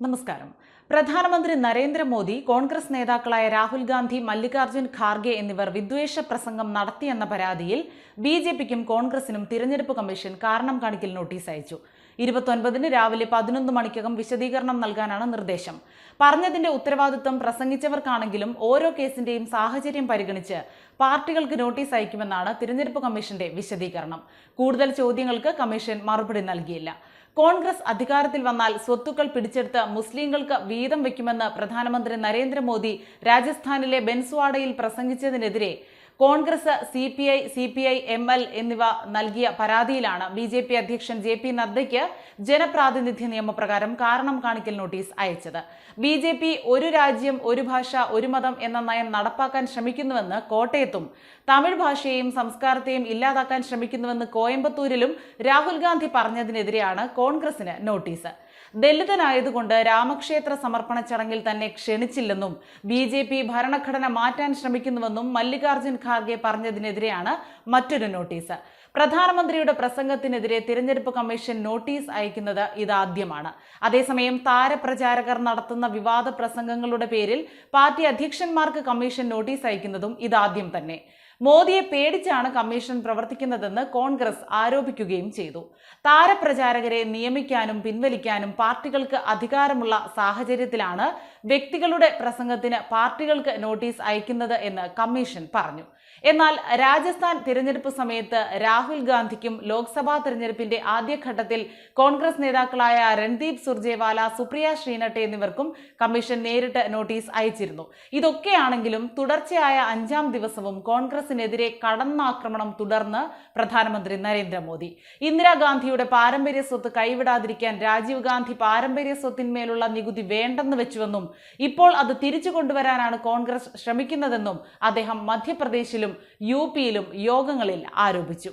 നമസ്കാരം. പ്രധാനമന്ത്രി നരേന്ദ്രമോദി കോൺഗ്രസ് നേതാക്കളായ രാഹുൽ ഗാന്ധി മല്ലികാർജുൻ ഖാർഗെ എന്നിവർ വിദ്വേഷ പ്രസംഗം നടത്തിയെന്ന പരാതിയിൽ ബി ജെ പിക്കും കോൺഗ്രസിനും തിരഞ്ഞെടുപ്പ് കമ്മീഷൻ കാരണം കാണിക്കൽ നോട്ടീസ് അയച്ചു. ഇരുപത്തൊൻപതിന് രാവിലെ പതിനൊന്ന് മണിക്കകം വിശദീകരണം നൽകാനാണ് നിർദ്ദേശം. പറഞ്ഞതിന്റെ ഉത്തരവാദിത്വം പ്രസംഗിച്ചവർക്കാണെങ്കിലും ഓരോ കേസിന്റെയും സാഹചര്യം പരിഗണിച്ച് പാർട്ടികൾക്ക് നോട്ടീസ് അയക്കുമെന്നാണ് തിരഞ്ഞെടുപ്പ് കമ്മീഷന്റെ വിശദീകരണം. കൂടുതൽ ചോദ്യങ്ങൾക്ക് കമ്മീഷൻ മറുപടി നൽകിയില്ല. കോൺഗ്രസ് അധികാരത്തിൽ വന്നാൽ സ്വത്തുക്കൾ പിടിച്ചെടുത്ത് മുസ്ലിങ്ങൾക്ക് വീതം വയ്ക്കുമെന്ന് പ്രധാനമന്ത്രി നരേന്ദ്രമോദി രാജസ്ഥാനിലെ ബെൻസ്വാഡയിൽ പ്രസംഗിച്ചതിനെതിരെ Congress C P I C P I M L എന്നിവ നൽകിയ പരാതിയിലാണ് ബി ജെ പി അധ്യക്ഷൻ ജെ പി നദ്ദയ്ക്ക് ജനപ്രാതിനിധ്യ നിയമപ്രകാരം കാരണം കാണിക്കൽ നോട്ടീസ് അയച്ചത്. ബി ജെ പി ഒരു രാജ്യം ഒരു ഭാഷ ഒരു മതം എന്ന നയം നടപ്പാക്കാൻ ശ്രമിക്കുന്നുവെന്ന് കോട്ടയത്തും തമിഴ് ഭാഷയെയും സംസ്കാരത്തെയും ഇല്ലാതാക്കാൻ ശ്രമിക്കുന്നുവെന്ന് കോയമ്പത്തൂരിലും രാഹുൽ ഗാന്ധി പറഞ്ഞതിനെതിരെയാണ് കോൺഗ്രസിന് നോട്ടീസ്. ദലിതനായതുകൊണ്ട് രാമക്ഷേത്ര സമർപ്പണ ചടങ്ങിൽ തന്നെ ക്ഷണിച്ചില്ലെന്നും ബി ജെ പി ഭരണഘടന മാറ്റാൻ ശ്രമിക്കുന്നുവെന്നും മല്ലികാർജുൻ ഖാർഗെ പറഞ്ഞതിനെതിരെയാണ് മറ്റൊരു നോട്ടീസ്. പ്രധാനമന്ത്രിയുടെ പ്രസംഗത്തിനെതിരെ തിരഞ്ഞെടുപ്പ് കമ്മീഷൻ നോട്ടീസ് അയക്കുന്നത് ഇതാദ്യമാണ്. അതേസമയം താരപ്രചാരകർ നടത്തുന്ന വിവാദ പ്രസംഗങ്ങളുടെ പേരിൽ പാർട്ടി അധ്യക്ഷന്മാർക്ക് കമ്മീഷൻ നോട്ടീസ് അയക്കുന്നതും ഇതാദ്യം തന്നെ. മോദിയെ പേടിച്ചാണ് കമ്മീഷൻ പ്രവർത്തിക്കുന്നതെന്ന് കോൺഗ്രസ് ആരോപിക്കുകയും ചെയ്തു. താരപ്രചാരകരെ നിയമിക്കാനും പിൻവലിക്കാനും പാർട്ടികൾക്ക് അധികാരമുള്ള സാഹചര്യത്തിലാണ് വ്യക്തികളുടെ പ്രസംഗത്തിന് പാർട്ടികൾക്ക് നോട്ടീസ് അയക്കുന്നത് എന്ന് കമ്മീഷൻ പറഞ്ഞു. എന്നാൽ രാജസ്ഥാൻ തിരഞ്ഞെടുപ്പ് സമയത്ത് രാഹുൽ ഗാന്ധിക്കും ലോക്സഭാ തിരഞ്ഞെടുപ്പിന്റെ ആദ്യഘട്ടത്തിൽ കോൺഗ്രസ് നേതാക്കളായ രൺദീപ് സുർജേവാല സുപ്രിയ ശ്രീനട്ടെ എന്നിവർക്കും കമ്മീഷൻ നേരിട്ട് നോട്ടീസ് അയച്ചിരുന്നു. ഇതൊക്കെയാണെങ്കിലും തുടർച്ചയായ അഞ്ചാം ദിവസവും കോൺഗ്രസിനെതിരെ കടന്നാക്രമണം തുടർന്ന് പ്രധാനമന്ത്രി നരേന്ദ്രമോദി. ഇന്ദിരാഗാന്ധിയുടെ പാരമ്പര്യ സ്വത്ത് കൈവിടാതിരിക്കാൻ രാജീവ് ഗാന്ധി പാരമ്പര്യ സ്വത്തിന്മേലുള്ള നികുതി വേണ്ടെന്ന് വെച്ചുവെന്നും ഇപ്പോൾ അത് തിരിച്ചു കൊണ്ടുവരാനാണ് കോൺഗ്രസ് ശ്രമിക്കുന്നതെന്നും അദ്ദേഹം മധ്യപ്രദേശിലും യു പിയിലും യോഗങ്ങളിൽ ആരോപിച്ചു.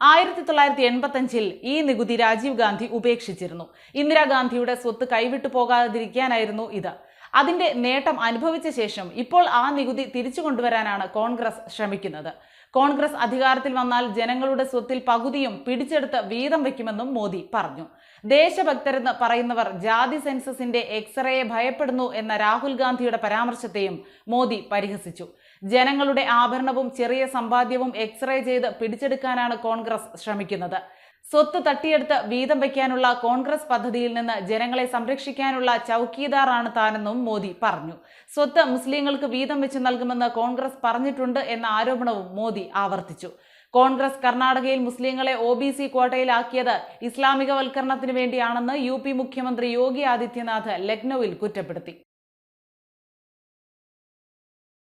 ആയിരത്തി തൊള്ളായിരത്തി എൺപത്തഞ്ചിൽ ഈ നികുതി രാജീവ് ഗാന്ധി ഉപേക്ഷിച്ചിരുന്നു. ഇന്ദിരാഗാന്ധിയുടെ സ്വത്ത് കൈവിട്ടു പോകാതിരിക്കാനായിരുന്നു ഇത്. അതിന്റെ നേട്ടം അനുഭവിച്ച ശേഷം ഇപ്പോൾ ആ നികുതി തിരിച്ചു കൊണ്ടുവരാനാണ് കോൺഗ്രസ് ശ്രമിക്കുന്നത്. കോൺഗ്രസ് അധികാരത്തിൽ വന്നാൽ ജനങ്ങളുടെ സ്വത്തിൽ പകുതിയും പിടിച്ചെടുത്ത് വീതം വയ്ക്കുമെന്നും മോദി പറഞ്ഞു. ദേശഭക്തരെന്ന് പറയുന്നവർ ജാതി സെൻസസിന്റെ എക്സ്റേയെ ഭയപ്പെടുന്നു എന്ന രാഹുൽ ഗാന്ധിയുടെ പരാമർശത്തെയും മോദി പരിഹസിച്ചു. ജനങ്ങളുടെ ആഭരണവും ചെറിയ സമ്പാദ്യവും എക്സ്റേ ചെയ്ത് പിടിച്ചെടുക്കാനാണ് കോൺഗ്രസ് ശ്രമിക്കുന്നത്. സ്വത്ത് തട്ടിയെടുത്ത് വീതം വയ്ക്കാനുള്ള കോൺഗ്രസ് പദ്ധതിയിൽ നിന്ന് ജനങ്ങളെ സംരക്ഷിക്കാനുള്ള ചൌക്കീദാറാണ് താനെന്നും മോദി പറഞ്ഞു. സ്വത്ത് മുസ്ലിങ്ങൾക്ക് വീതം വെച്ച് നൽകുമെന്ന് കോൺഗ്രസ് പറഞ്ഞിട്ടുണ്ട് എന്ന ആരോപണവും മോദി ആവർത്തിച്ചു. കോൺഗ്രസ് കർണാടകയിൽ മുസ്ലിങ്ങളെ ഒ ബി സി ക്വാട്ടയിലാക്കിയത് ഇസ്ലാമികവൽക്കരണത്തിന് വേണ്ടിയാണെന്ന് യു പി മുഖ്യമന്ത്രി യോഗി ആദിത്യനാഥ് ലക്നൌവിൽ കുറ്റപ്പെടുത്തി.